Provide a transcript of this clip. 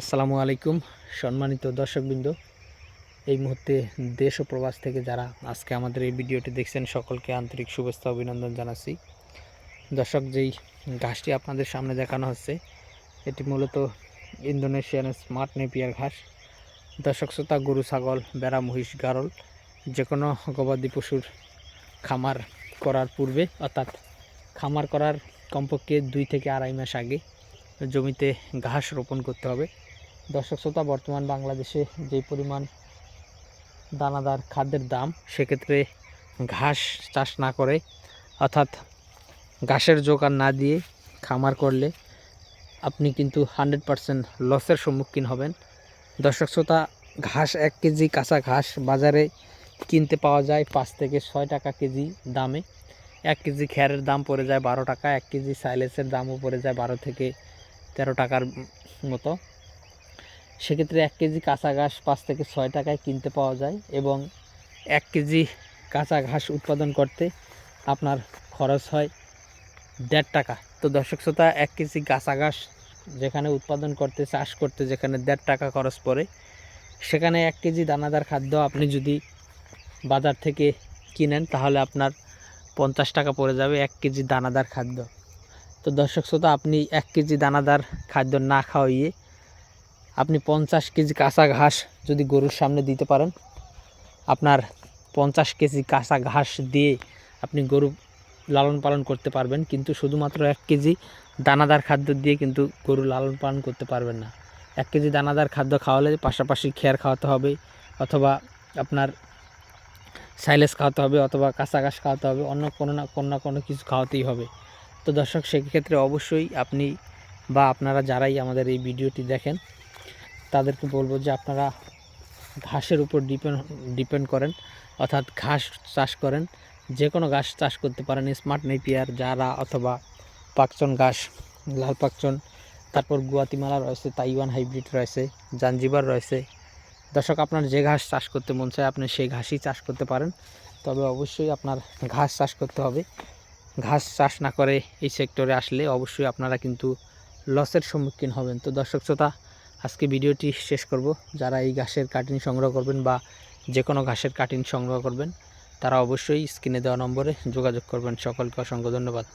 আসসালামু আলাইকুম, সম্মানিত দর্শকবৃন্দ। এই মুহূর্তে দেশ ও প্রবাস থেকে যারা আজকে আমাদের এই ভিডিওটি দেখছেন, সকলকে আন্তরিক শুভেচ্ছা অভিনন্দন জানাচ্ছি। দর্শক, যেই ঘাসটি আপনাদের সামনে দেখানো হচ্ছে, এটি মূলত ইন্দোনেশিয়ান স্মার্ট নেপিয়ার ঘাস। দর্শক, শ্রোতা, গরু, ছাগল বেড়া মহিষ, গারল যে কোনো গবাদি পশুর খামার করার পূর্বে, অর্থাৎ খামার করার কমপক্ষে দুই থেকে আড়াই মাস আগে জমিতে ঘাস রোপণ করতে হবে। দর্শক শ্রোতা, বর্তমান বাংলাদেশে যে পরিমাণ দানাদার খাদ্যের দাম, সেক্ষেত্রে ঘাস চাষ না করে, অর্থাৎ ঘাসের জোগান না দিয়ে খামার করলে আপনি কিন্তু হান্ড্রেড পারসেন্ট লসের সম্মুখীন হবেন। দর্শক শ্রোতা, ঘাস এক কেজি, কাঁচা ঘাস বাজারে কিনতে পাওয়া যায় পাঁচ থেকে ছয় টাকা কেজি দামে। এক কেজি খ্যারের দাম পড়ে যায় বারো টাকা, এক কেজি সাইলেসের দামও পড়ে যায় বারো থেকে তেরো টাকার মতো। সেক্ষেত্রে এক কেজি কাঁচা ঘাস পাঁচ থেকে ছয় টাকায় কিনতে পাওয়া যায় এবং এক কেজি কাঁচা ঘাস উৎপাদন করতে আপনার খরচ হয় দেড় টাকা। তো দর্শক শ্রোতা, এক কেজি কাঁচা ঘাস যেখানে উৎপাদন করতে, চাষ করতে যেখানে দেড় টাকা খরচ পড়ে, সেখানে এক কেজি দানাদার খাদ্য আপনি যদি বাজার থেকে কিনেন, তাহলে আপনার পঞ্চাশ টাকা পড়ে যাবে এক কেজি দানাদার খাদ্য। তো দর্শক শ্রোতা, আপনি এক কেজি দানাদার খাদ্য না খাওয়াইয়ে আপনি পঞ্চাশ কেজি কাঁচা ঘাস যদি গরুর সামনে দিতে পারেন, আপনার পঞ্চাশ কেজি কাঁচা ঘাস দিয়ে আপনি গরু লালন পালন করতে পারবেন, কিন্তু শুধুমাত্র এক কেজি দানাদার খাদ্য দিয়ে কিন্তু গরু লালন পালন করতে পারবেন না। এক কেজি দানাদার খাদ্য খাওয়ালে পাশাপাশি খেয়ার খাওয়াতে হবে, অথবা আপনার সাইলেস খাওয়াতে হবে, অথবা কাঁচা ঘাস খাওয়াতে হবে, অন্য কোনো না কোনো না কোনো কিছু খাওয়াতেই হবে। তো দর্শক, সেক্ষেত্রে অবশ্যই আপনি বা আপনারা যারাই আমাদের এই ভিডিওটি দেখেন, তাদেরকে বলব যে আপনারা ঘাসের উপর ডিপেন্ড ডিপেন্ড করেন, অর্থাৎ ঘাস চাষ করেন, যে কোনো ঘাস চাষ করতে পারেন, স্মার্ট নেপিয়ার যারা অথবা পাকচন ঘাস, লাল পাকচন, তারপর গুয়াতিমালা রয়েছে, তাইওয়ান হাইব্রিড রয়েছে, জাঞ্জিবার রয়েছে। দর্শক, আপনার যে ঘাস চাষ করতে মন চায়, আপনি সেই ঘাসই চাষ করতে পারেন, তবে অবশ্যই আপনার ঘাস চাষ করতে হবে। ঘাস চাষ না করে এই সেক্টরে আসলে অবশ্যই আপনারা কিন্তু লসের সম্মুখীন হবেন। তো দর্শক শ্রোতা, আজকে ভিডিওটি শেষ করব। যারা এই ঘাসের কাটিং সংগ্রহ করবেন বা যে কোনো ঘাসের কাটিং সংগ্রহ করবেন, তারা অবশ্যই স্ক্রিনে দেওয়া নম্বরে যোগাযোগ করবেন। সকলকে অসংখ্য ধন্যবাদ।